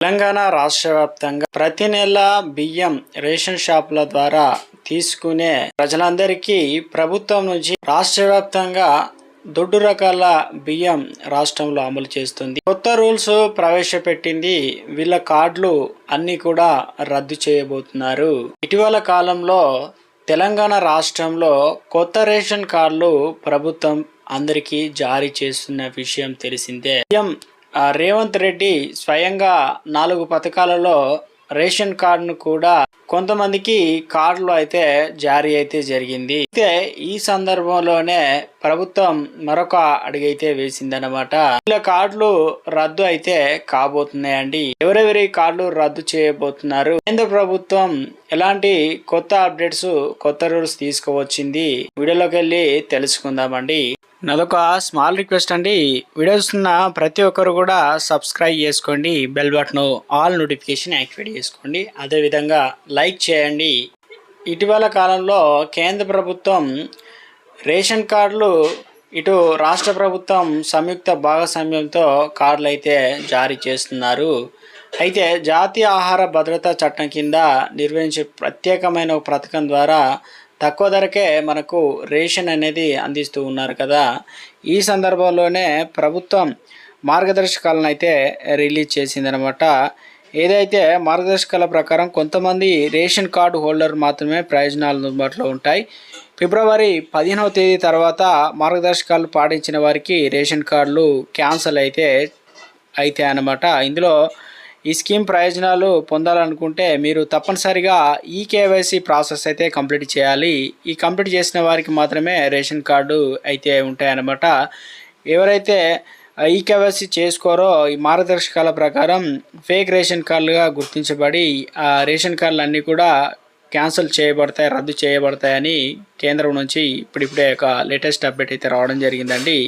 తెలంగాణ రాష్ట్ర వ్యాప్తంగా ప్రతి నెల బియ్యం రేషన్ షాపుల ద్వారా తీసుకునే ప్రజలందరికీ ప్రభుత్వం నుంచి రాష్ట్ర వ్యాప్తంగా దొడ్డు రకాల బియ్యం రాష్ట్రంలో అమలు చేస్తుంది. కొత్త రూల్స్ ప్రవేశపెట్టింది. వీళ్ళ కార్డులు అన్ని కూడా రద్దు చేయబోతున్నారు. ఇటీవల కాలంలో తెలంగాణ రాష్ట్రంలో కొత్త రేషన్ కార్డులు ప్రభుత్వం అందరికీ జారీ చేస్తున్న విషయం తెలిసిందే. బియ్యం రేవంత్ రెడ్డి స్వయంగా నాలుగు పథకాలలో రేషన్ కార్డును కూడా కొంతమందికి కార్డులు అయితే జారీ అయితే జరిగింది. అయితే ఈ సందర్భంలోనే ప్రభుత్వం మరొక అడుగైతే వేసిందనమాట ఇలా కార్డులు రద్దు అయితే కాబోతున్నాయండి. ఎవరెవరి కార్డులు రద్దు చేయబోతున్నారు? కేంద్ర ప్రభుత్వం ఎలాంటి కొత్త అప్డేట్స్ కొత్త రూల్స్ తీసుకువచ్చింది? వీడియోలోకి వెళ్ళి తెలుసుకుందామండి. నాదొక స్మాల్ రిక్వెస్ట్ అండి. వీడియో చూస్తున్న ప్రతి ఒక్కరు కూడా సబ్స్క్రైబ్ చేసుకోండి bell button all notification activate చేసుకోండి. అదేవిధంగా లైక్ చేయండి. ఇటీవల కాలంలో కేంద్ర ప్రభుత్వం రేషన్ కార్డులు ఇటు రాష్ట్ర ప్రభుత్వం సంయుక్త భాగస్వామ్యంతో కార్డులు అయితే జారీ చేస్తున్నారు. అయితే జాతీయ ఆహార భద్రతా చట్టం కింద నిర్వహించే ప్రత్యేకమైన ఒక పథకం ద్వారా తక్కువ ధరకే మనకు రేషన్ అనేది అందిస్తూ ఉన్నారు కదా. ఈ సందర్భంలోనే ప్రభుత్వం మార్గదర్శకాలను అయితే రిలీజ్ చేసిందనమాట ఏదైతే మార్గదర్శకాల ప్రకారం కొంతమంది రేషన్ కార్డు హోల్డర్ మాత్రమే ప్రయోజనాలు అందుబాటులో ఉంటాయి. ఫిబ్రవరి పదిహేనవ తేదీ తర్వాత మార్గదర్శకాలు పాటించిన వారికి రేషన్ కార్డులు క్యాన్సల్ అయితే అయితే అనమాట ఇందులో ఈ స్కీమ్ ప్రయోజనాలు పొందాలనుకుంటే మీరు తప్పనిసరిగా ఈ కేవైసీ ప్రాసెస్ అయితే కంప్లీట్ చేయాలి. ఈ కంప్లీట్ చేసిన వారికి మాత్రమే రేషన్ కార్డు అయితే ఉంటాయన్నమాట. ఎవరైతే ఈ కేవైసీ చేసుకోరో ఈ మార్గదర్శకాల ప్రకారం ఫేక్ రేషన్ కార్డులుగా గుర్తించబడి ఆ రేషన్ కార్డులు అన్నీ కూడా క్యాన్సిల్ చేయబడతాయి రద్దు చేయబడతాయని కేంద్రం నుంచి ఇప్పుడిప్పుడే ఒక లేటెస్ట్ అప్డేట్ అయితే రావడం జరిగిందండి.